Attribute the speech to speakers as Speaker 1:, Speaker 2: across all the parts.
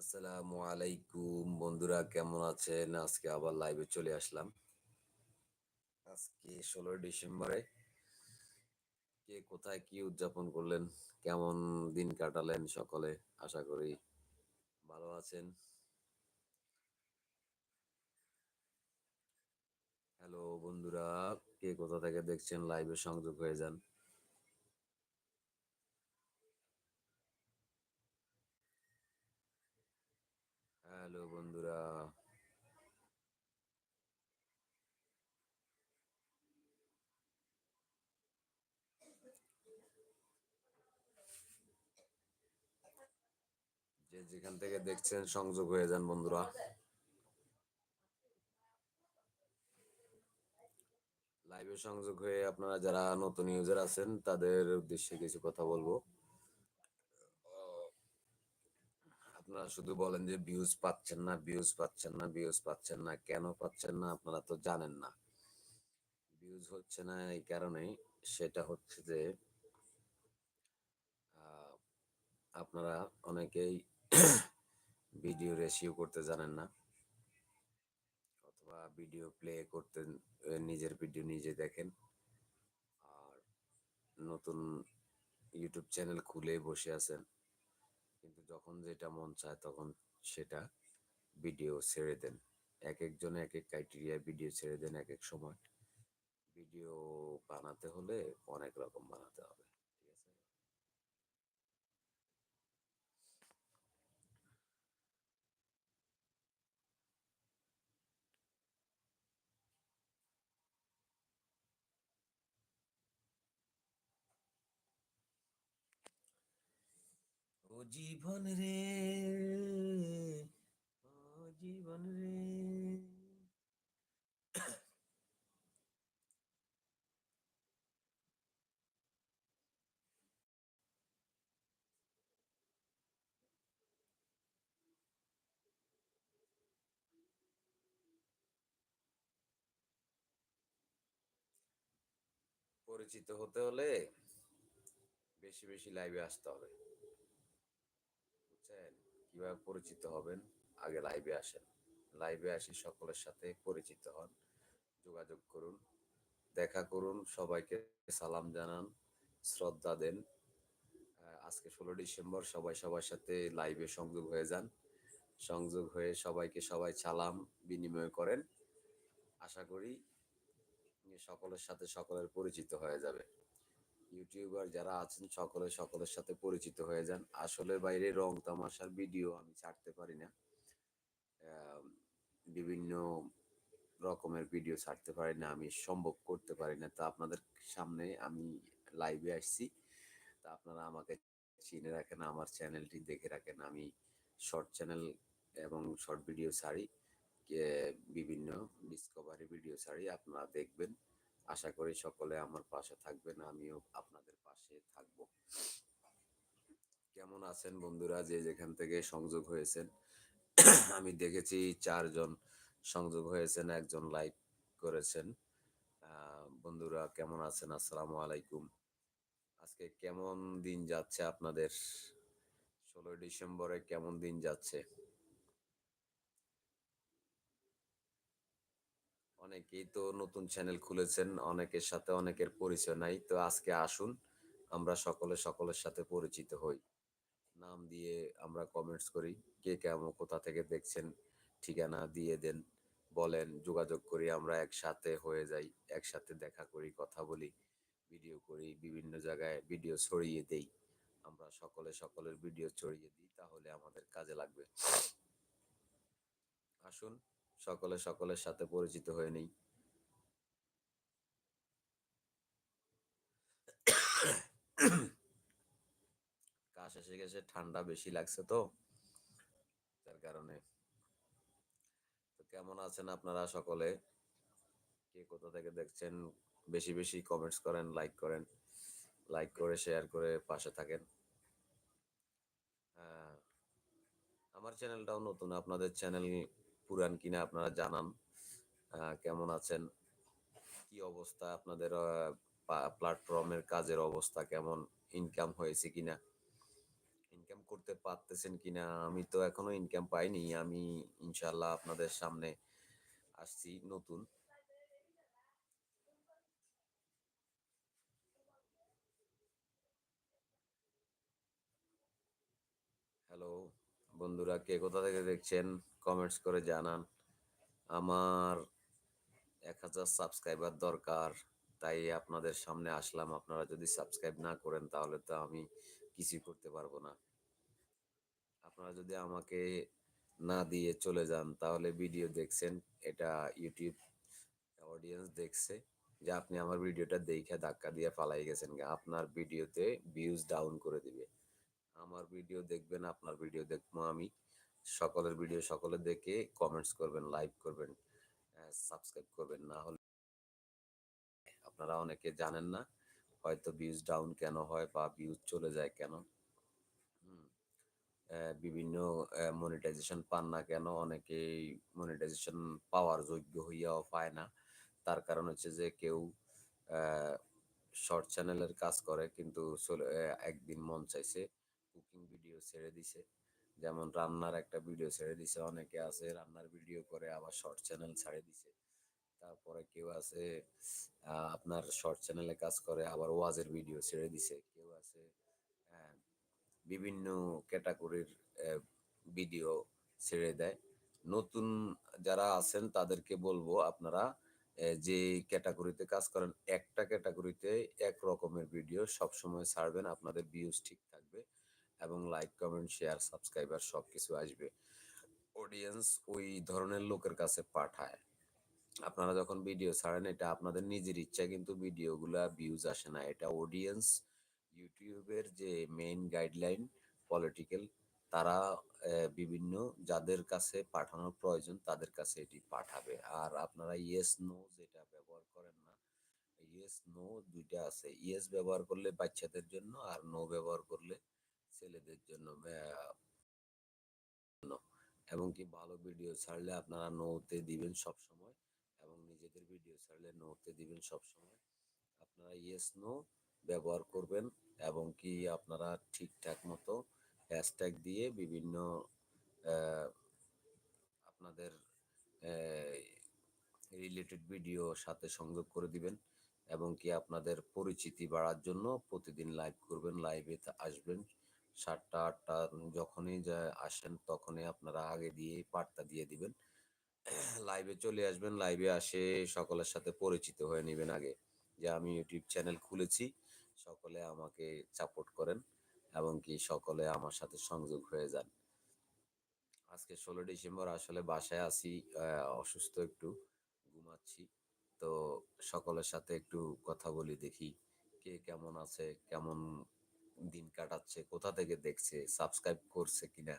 Speaker 1: আসসালামু আলাইকুম বন্ধুরা, কেমন আছেন? আজকে আবার লাইভে চলে আসলাম। আজকে ডিসেম্বরে। কে কোথায় কি উদযাপন করলেন? কেমন দিন কাটালেন সকলে? আশা করি ভালো আছেন। হ্যালো বন্ধুরা, কে কোথা থেকে দেখছেন? লাইভে সংযোগ হয়ে যান। হ্যালো বন্ধুরা। যে যেখান থেকে দেখছেন, সংযোগ হয়ে যান বন্ধুরা। লাইভে সংযোগ হয়ে আপনারা যারা নতুন ইউজার আছেন, তাদের উদ্দেশ্যে কিছু কথা বলব। আপনারা শুধু বলেন যে ভিউজ পাচ্ছেন না ভিউজ পাচ্ছেন না ভিউজ পাচ্ছেন না, কেন পাচ্ছেন না আপনারা তো জানেন না। ভিউজ হচ্ছে না এই কারণে সেটা হচ্ছে যে আপনারা অনেকেই ভিডিও রেশিও করতে জানেন না, অথবা ভিডিও প্লে করতে, নিজের ভিডিও নিজে দেখেন, আর নতুন ইউটিউব চ্যানেল খুলে বসে আছেন। কিন্তু যখন যেটা মন চায় তখন সেটা ভিডিও ছেড়ে দেন। এক একজনে এক এক ক্রাইটেরিয়ায় ভিডিও ছেড়ে দেন এক এক সময়। ভিডিও বানাতে হলে অনেক রকম বানাতে হবে। জীবন রে ও জীবন রে। পরিচিত হতে হলে বেশি বেশি লাইভে আসতে হবে। কীভাবে পরিচিত হবেন? আগে লাইভে আসেন। লাইভে আসি সকলের সাথে পরিচিত হন। যোগাযোগ করুন। দেখা করুন। সবাইকে সালাম জানান। শ্রদ্ধা দেন। আজকে ষোলো ডিসেম্বর। সবাই সবার সাথে লাইভে সংযোগ হয়ে যান। সংযোগ হয়ে সবাইকে সবাই সালাম বিনিময় করেন। আশা করি সকলের সাথে সকলের পরিচিত হয়ে যাবে। ইউটিউবার যারা আছেন, সকলে সকলের সাথে পরিচিত হয়ে যান। আসলে বাইরে রং তামাশার ভিডিও আমি ছাড়তে পারি না। বিভিন্ন রকমের ভিডিও ছাড়তে পারি না, আমি সম্ভব করতে পারি না। তা আপনাদের সামনে আমি লাইভে আসছি। তা আপনারা আমাকে চিনে রাখেন, আমার চ্যানেলটি দেখে রাখেন। আমি শর্ট চ্যানেল এবং শর্ট ভিডিও ছাড়ি। বিভিন্ন ডিসকভারি ভিডিও ছাড়ি, আপনারা দেখবেন। আশা করি সকলে আমার পাশে থাকবেন, আমিও আপনাদের পাশে থাকব। কেমন আছেন বন্ধুরা? যে যেখান থেকে সংযোগ হয়েছেন, আমি দেখেছি চারজন সংযোগ হয়েছেন, একজন লাইক করেছেন। বন্ধুরা কেমন আছেন? আসসালামু আলাইকুম। আজকে কেমন দিন যাচ্ছে আপনাদের? ষোলোই ডিসেম্বরে কেমন দিন যাচ্ছে? অনেকেই তো নতুন চ্যানেল খুলেছেন, অনেকের সাথে অনেকের পরিচয় নাই, তো আজকে আসুন, আমরা সকলে সকলের সাথে পরিচিত হই। নাম দিয়ে আমরা কমেন্টস করি, কে কেমন, কোথা থেকে দেখছেন, ঠিকানা দিয়ে দেন, বলেন, যোগাযোগ করি, আমরা একসাথে হয়ে যাই, একসাথে দেখা করি, কথা বলি ভিডিও করি, বিভিন্ন জায়গায় ভিডিও ছড়িয়ে দেই, আমরা সকলে সকলের ভিডিও ছড়িয়ে দিই, তাহলে আমাদের কাজে লাগবে। আসুন। সকলে সকলের সাথে পরিচিত হয়ে নেই। কাশ এসে গেছে ঠান্ডা বেশি লাগছে তো তার কারণে। তো কেমন আছেন আপনারা সকলে? কে কোথা থেকে দেখছেন? বেশি বেশি কমেন্টস করেন লাইক করেন লাইক করে শেয়ার করে পাশে থাকেন। হ্যাঁ, আমার চ্যানেলটাও নতুন আপনাদের চ্যানেল পুরান কিনা আপনারা জানান। কেমন আছেন? কি অবস্থা আপনাদের প্ল্যাটফর্মের কাজের অবস্থা কেমন? ইনকাম হয়েছে কিনা? ইনকাম করতে পারতেছেন কিনা? আমি তো এখনও ইনকাম পাইনি। আমি ইনশাল্লাহ আপনাদের সামনে আসছি নতুন। হ্যালো বন্ধুরা, কে কোথা থেকে দেখছেন? কমেন্টস করে জানান। আমার এক হাজার সাবস্ক্রাইবার দরকার, তাই আপনাদের সামনে আসলাম। আপনারা যদি সাবস্ক্রাইব না করেন, তাহলে তো আমি কিছুই করতে পারব না। আপনারা যদি আমাকে না দিয়ে চলে যান, তাহলে ভিডিও দেখছেন, এটা ইউটিউব অডিয়েন্স দেখছে যে আপনি আমার ভিডিওটা দেখে ধাক্কা দিয়ে পালাই গেছেন আপনার ভিডিওতে ভিউজ ডাউন করে দিবে। আমার ভিডিও দেখবেন, আপনার ভিডিও দেখব আমি। সকলের ভিডিও সকলে দেখে কমেন্টস করবেন লাইক করবেন সাবস্ক্রাইব করবেন। না হলে আপনারা অনেকে জানেন না হয়তো ভিউজ ডাউন কেন হয় বা ভিউজ চলে যায় কেন। বিভিন্ন মনিটাইজেশন পান না কেন, অনেকেই মনিটাইজেশন পাওয়ার যোগ্য হইয়াও পায় না। তার কারণ হচ্ছে যে কেউ শর্ট চ্যানেলের কাজ করে কিন্তু একদিন মন চাইছে কুকিং ভিডিও ছেড়ে দিছে। যেমন রান্নার একটা ভিডিও ছেড়ে দিছে, অনেকে আছে রান্নার ভিডিও করে, আবার শর্ট চ্যানেল ছাড়ে দিছে। তারপরে কেউ আছে আপনার শর্ট চ্যানেলে কাজ করে, আবার ওয়াজের ভিডিও ছেড়ে দিছে। কেউ আছে বিভিন্ন ক্যাটাগরির ভিডিও ছেড়ে দেয়। নতুন যারা আছেন, তাদেরকে বলব আপনারা যে ক্যাটাগরিতে কাজ করেন, একটা ক্যাটাগরিতে এক রকমের ভিডিও সবসময় ছাড়বেন, আপনাদের ভিউজ ঠিক থাকবে। এবং লাইক কমেন্ট শেয়ার সাবস্ক্রাইবার সব কিছু আসবে। অডিয়েন্স ওই ধরনের লোকের কাছে পাঠায়। আপনারা যখন ভিডিও ছাড়েন, এটা আপনাদের নিজের ইচ্ছা, কিন্তু ভিডিওগুলা ভিউজ আসে না। এটা অডিয়েন্স ইউটিউবের যে মেইন গাইডলাইন পলিটিক্যাল তারা বিভিন্ন যাদের কাছে পাঠানোর প্রয়োজন, তাদের কাছে এটি পাঠাবে। আর আপনারা ইয়েস নো যেটা ব্যবহার করেন না ইয়েস নো দুইটা আছে। ইয়েস ব্যবহার করলে বাচ্চাদের জন্য, আর নো ব্যবহার করলে ছেলেদের জন্য এবং কি ভালো ভিডিও ছাড়লে আপনারা নোতে দিবেন সব সময় এবং নিজেদের ভিডিও ছাড়লে নোতে দিবেন সব সময় আপনারা ইয়েস নো ব্যবহার করবেন এবং কি আপনারা ঠিকঠাক মতো হ্যাশট্যাগ দিয়ে বিভিন্ন আপনাদের রিলেটেড ভিডিও সাথে সংযোগ করে দিবেন এবং কি আপনাদের পরিচিতি বাড়ার জন্য প্রতিদিন লাইভ করবেন লাইভে আসবেন। সাতটা, আটটা যখনই যা আসেন তখনই আপনারা আগে দিয়ে পার্টটা দিয়ে দিবেন। লাইভে চলে আসবেন লাইভে আসে সকলের সাথে পরিচিত হয়ে নেবেন আগে। যে আমি ইউটিউব চ্যানেল খুলেছি, সকলে আমাকে সাপোর্ট করেন এবং কি সকলে আমার সাথে সংযোগ হয়ে যান। আজকে ষোলো ডিসেম্বর, আসলে বাসায় আছি অসুস্থ একটু, ঘুমাচ্ছি। তো সকলের সাথে একটু কথা বলি দেখি, কে কেমন আছে, কেমন দিন কাটাচ্ছে, কোথা থেকে দেখছে সাবস্ক্রাইব করছে কিনা।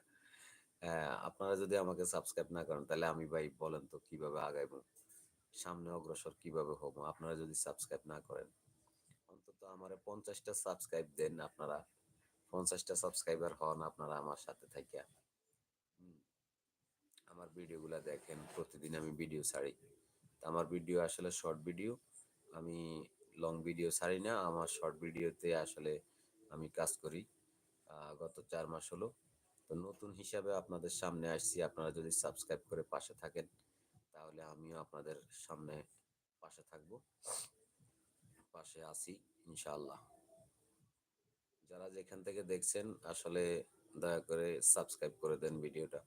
Speaker 1: আপনারা যদি আমাকে সাবস্ক্রাইব না করেন, তাহলে আমি ভাই বলেন তো কীভাবে আগাইব? সামনে অগ্রসর কীভাবে হব? আপনারা যদি সাবস্ক্রাইব না করেন, অন্তত আমার পঞ্চাশটা সাবস্ক্রাইব দেন আপনারা। পঞ্চাশটা সাবস্ক্রাইবার হন আপনারা আমার সাথে থাকিয়া আমার ভিডিওগুলো দেখেন, প্রতিদিন আমি ভিডিও ছাড়ি। আমার ভিডিও আসলে শর্ট ভিডিও আমি লং ভিডিও ছাড়ি না, আমার শর্ট ভিডিওতে আসলে আমি কাজ করি। গত চার মাস হলো। তো নতুন হিসাবে আপনাদের সামনে আসছি। আপনারা যদি সাবস্ক্রাইব করে পাশে থাকেন, তাহলে আমিও আপনাদের সামনে পাশে থাকব। পাশে আছি, ইনশাআল্লাহ। যারা যেখান থেকে দেখছেন, আসলে দয়া করে সাবস্ক্রাইব করে দেন ভিডিওটা।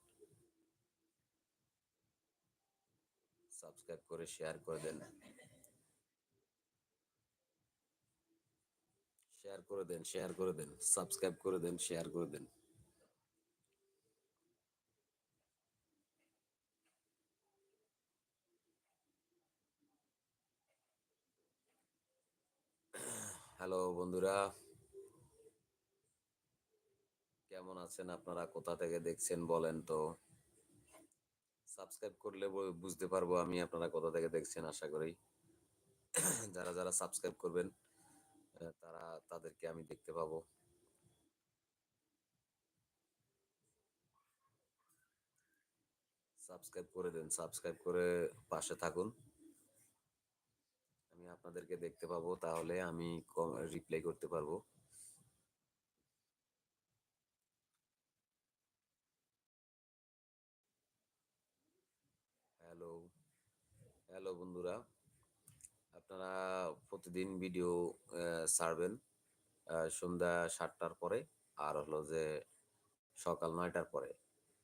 Speaker 1: সাবস্ক্রাইব করে শেয়ার করে দেন শেয়ার করে দেন শেয়ার করে দেন সাবস্ক্রাইব করে দেন শেয়ার করে দেন। হ্যালো বন্ধুরা। কেমন আছেন আপনারা? কোথা থেকে দেখছেন বলেন তো? সাবস্ক্রাইব করলে বুঝতে পারব আমি আপনারা কোথা থেকে দেখছেন, আশা করি। যারা যারা সাবস্ক্রাইব করবেন তারা তাদেরকে আমি দেখতে পাবো। সাবস্ক্রাইব করে দেন, সাবস্ক্রাইব করে পাশে থাকুন। আমি আপনাদেরকে দেখতে পাবো, তাহলে আমি রিপ্লাই করতে পারব। হ্যালো হ্যালো বন্ধুরা। আপনারা প্রতিদিন ভিডিও ছাড়বেন সন্ধ্যা সাতটার পরে। আর হলো যে সকাল নয়টার পরে।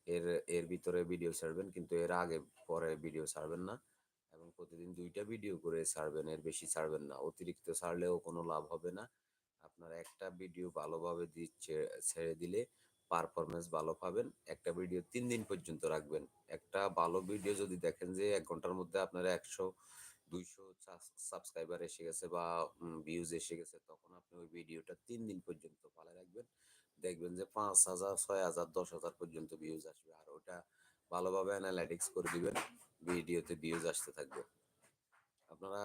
Speaker 1: এর এর ভিতরে ভিডিও ছাড়বেন, কিন্তু এর আগে পরে ভিডিও ছাড়বেন না। এবং প্রতিদিন দুইটা ভিডিও করে ছাড়বেন, এর বেশি ছাড়বেন না। অতিরিক্ত ছাড়লেও কোনো লাভ হবে না। আপনার একটা ভিডিও ভালোভাবে দিচ্ছে ছেড়ে দিলে পারফরমেন্স ভালো পাবেন। একটা ভিডিও তিন দিন পর্যন্ত রাখবেন। একটা ভালো ভিডিও যদি দেখেন যে এক ঘণ্টার মধ্যে আপনার একশো দুইশো সাবস্ক্রাইবার এসে গেছে বা ভিউজ এসে গেছে, তখন আপনি ওই ভিডিওটা তিন দিন পর্যন্ত ভালো রাখবেন। দেখবেন যে পাঁচ হাজার, ছয় হাজার, দশ হাজার পর্যন্ত ভিউজ আসবে। আর ওটা ভালোভাবে অ্যানালাইটিক্স করে দিবেন, ভিডিওতে ভিউজ আসতে থাকবে। আপনারা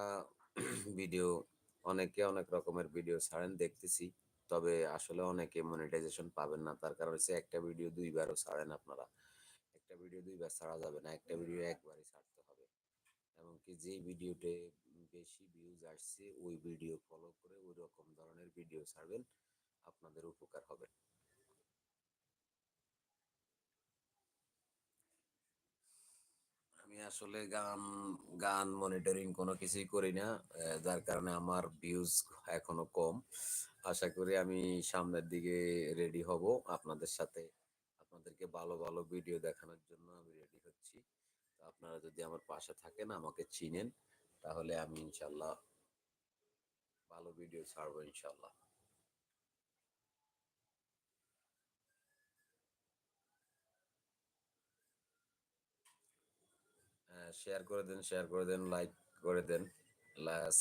Speaker 1: ভিডিও, অনেকে অনেক রকমের ভিডিও ছাড়েন, দেখতেছি। তবে আসলে অনেকে মনিটাইজেশন পাবেন না। তার কারণ হচ্ছে একটা ভিডিও দুইবারও ছাড়েন আপনারা। একটা ভিডিও দুইবার ছাড়া যাবে না। একটা ভিডিও একবারই ছাড়তে এমনকি যে ভিডিওতে বেশি ভিউজ আসছে, ওই ভিডিও ফলো করে ওই রকম ধরনের ভিডিও ছাড়বেন, আপনাদের উপকার হবে। আমি আসলে গান গান মনিটরিং কোনো কিছুই করি না যার কারণে আমার ভিউজ এখনও কম। আশা করি আমি সামনের দিকে রেডি হব। আপনাদের সাথে, আপনাদেরকে ভালো ভালো ভিডিও দেখানোর জন্য আমি রেডি হচ্ছি। আপনারা যদি আমার পাশে থাকেন, আমাকে চিনেন, তাহলে আমি ইনশাল্লাহ ভালো ভিডিও ছাড়বো ইনশাল্লাহ শেয়ার করে দেন শেয়ার করে দেন লাইক করে দেন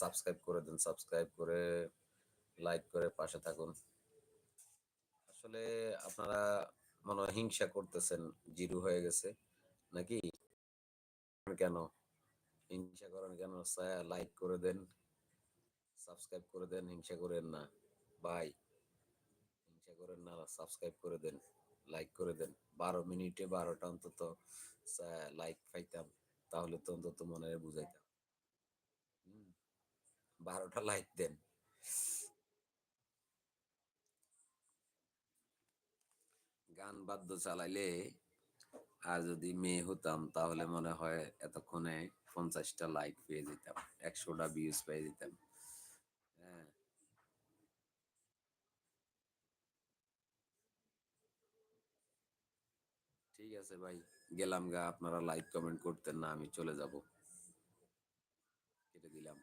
Speaker 1: সাবস্ক্রাইব করে দেন সাবস্ক্রাইব করে লাইক করে পাশে থাকুন। আসলে আপনারা মনে হয় হিংসা করতেছেন, জিরু হয়ে গেছে, নাকি? কেন? হিংসা করেন কেন? লাইক করে দেন সাবস্ক্রাইব করে দেন, হিংসা করেন না। বাই হিংসা করেন না সাবস্ক্রাইব করে দেন লাইক করে দেন। বারো মিনিটে বারোটা অন্তত লাইক পাইতাম, তাহলে তো অন্তত মনে বুঝাইতাম। বারোটা লাইক দেন। গান বাদ্য চালাইলে আর যদি মেয়ে হতাম, তাহলে মনে হয় এতক্ষণে পঞ্চাশটা লাইক পেয়ে যেতাম, একশোটা ভিউজ পেয়ে যেতাম। হ্যাঁ। ঠিক আছে ভাই, গেলাম গা, আপনারা লাইক কমেন্ট করতেন না, আমি চলে যাব। কেটে দিলাম।